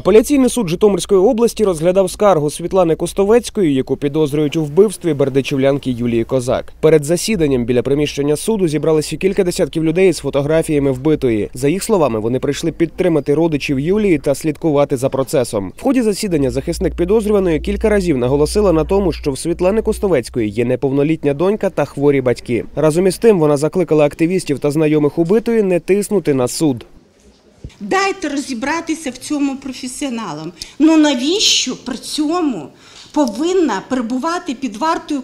Апеляційний суд Житомирської області розглядав скаргу Світлани Костовецької, яку підозрюють у вбивстві бердичівлянки Юлії Козак. Перед засіданням біля приміщення суду зібралися кілька десятків людей з фотографіями вбитої. За їх словами, вони прийшли підтримати родичів Юлії та слідкувати за процесом. В ході засідання захисник підозрюваної кілька разів наголосила на тому, що в Світлани Костовецької є неповнолітня донька та хворі батьки. Разом із тим вона закликала активістів та знайомих убитої не тиснути на суд. Дайте розібратися в цьому професіоналам. Ну навіщо при цьому повинна перебувати під вартою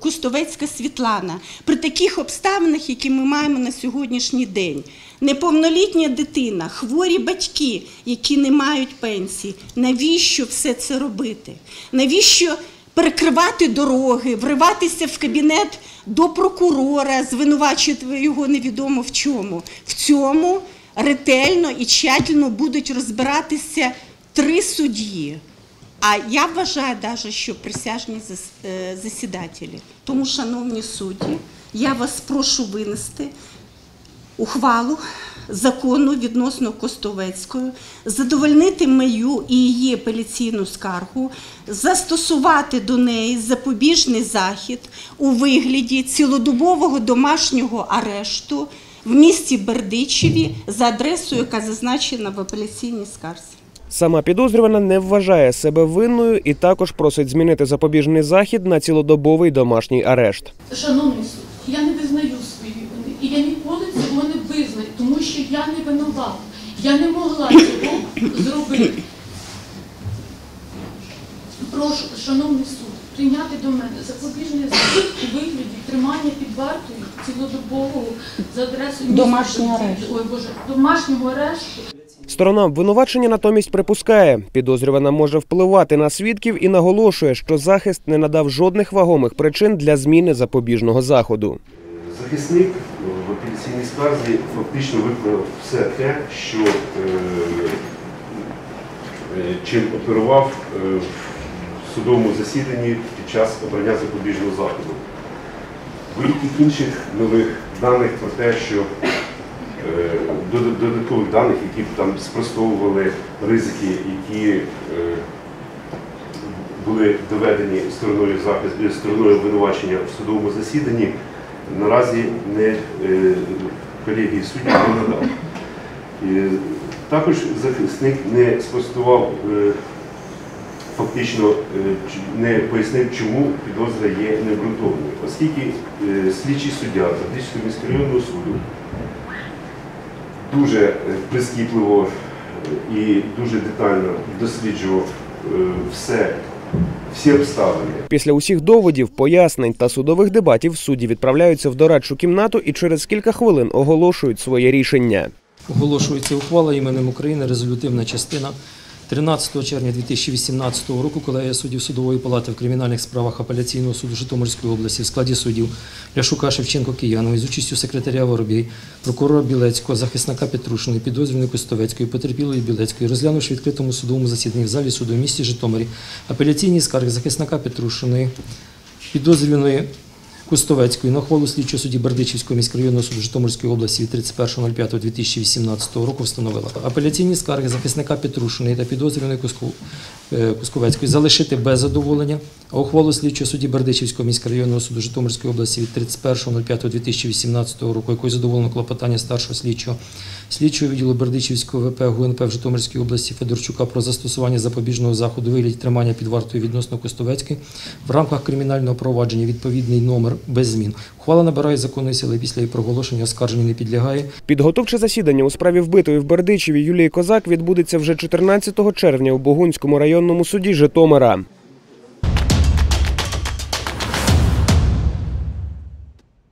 Кустовецька Світлана при таких обставинах, які ми маємо на сьогоднішній день? Неповнолітня дитина, хворі батьки, які не мають пенсії. Навіщо все це робити? Навіщо перекривати дороги, вриватися в кабінет до прокурора, звинувачувати його невідомо в чому? В цьому ретельно і тщательно будуть розбиратися три судді. А я вважаю навіть, що присяжні е, засідателі. Тому, шановні судді, я вас прошу винести ухвалу закону відносно Костовецької, задовольнити мою і її апеляційну скаргу, застосувати до неї запобіжний захід у вигляді цілодобового домашнього арешту в місті Бердичеві за адресою, яка зазначена в апеляційній скарзі. Сама підозрювана не вважає себе винною і також просить змінити запобіжний захід на цілодобовий домашній арешт. Шановний суд, я не визнаю свої вини. І я ніколи цього не визнаю, тому що я не винувата. Я не могла цього зробити. Прошу, шановний суд, прийняти до мене запобіжний захід у вигляді тримання під вартою цілодобового за адресою Ой, Боже, домашнього арешту. Сторона обвинувачення натомість припускає, підозрювана може впливати на свідків і наголошує, що захист не надав жодних вагомих причин для зміни запобіжного заходу. Захисник в апеляційній скарзі фактично виконав все те, що е, е, чим оперував е, в судовому засіданні під час обрання запобіжного заходу. Будь-яких інших нових даних про те, що е, додаткових даних, які б там спростовували ризики, які е, були доведені стороною захисту стороною обвинувачення в судовому засіданні, наразі не е, колегії суддів не надав. Також захисник не спростував е, фактично е, не пояснив, чому підозра є необґрунтованою, оскільки е, слідчий суддя Бердичівського міськрайонного суду дуже е, прискіпливо і дуже детально досліджував все, всі обставини. Після усіх доводів, пояснень та судових дебатів судді відправляються в дорадчу кімнату і через кілька хвилин оголошують своє рішення. Оголошується ухвала іменем України, резолютивна частина. 13 червня 2018 року колегія суддів судової палати в кримінальних справах апеляційного суду Житомирської області в складі суддів Ляшука Шевченко Киянової з участю секретаря Воробій, прокурора Білецького, захисника Петрушиної, підозрюваної Костовецької, потерпілої Білецької, розглянувши відкритому судовому засіданні в залі суду в місті Житомирі апеляційні скарги захисника Петрушиної, підозрюваної Кустовецької на хвалу слідчого судді Бердичівського міськрайонного суду Житомирської області від 31.05.2018 року встановила апеляційні скарги захисника Петрушиної та підозрюваної Кусковецької залишити без задоволення, ухвалу слідчого судді Бердичівського міськрайонного суду Житомирської області від 31.05.2018 року, якою задоволено клопотання старшого слідчого слідчого відділу Бердичівського ВП ГУНП в Житомирській області Федорчука про застосування запобіжного заходу вигляді тримання під вартою відносно Костовецької в рамках кримінального провадження відповідний номер без змін. Ухвала набирає законної сили після її проголошення оскарженню не підлягає. Підготовче засідання у справі вбитої в Бердичеві Юлії Козак відбудеться вже 14 червня у Богунському районному суді Житомира.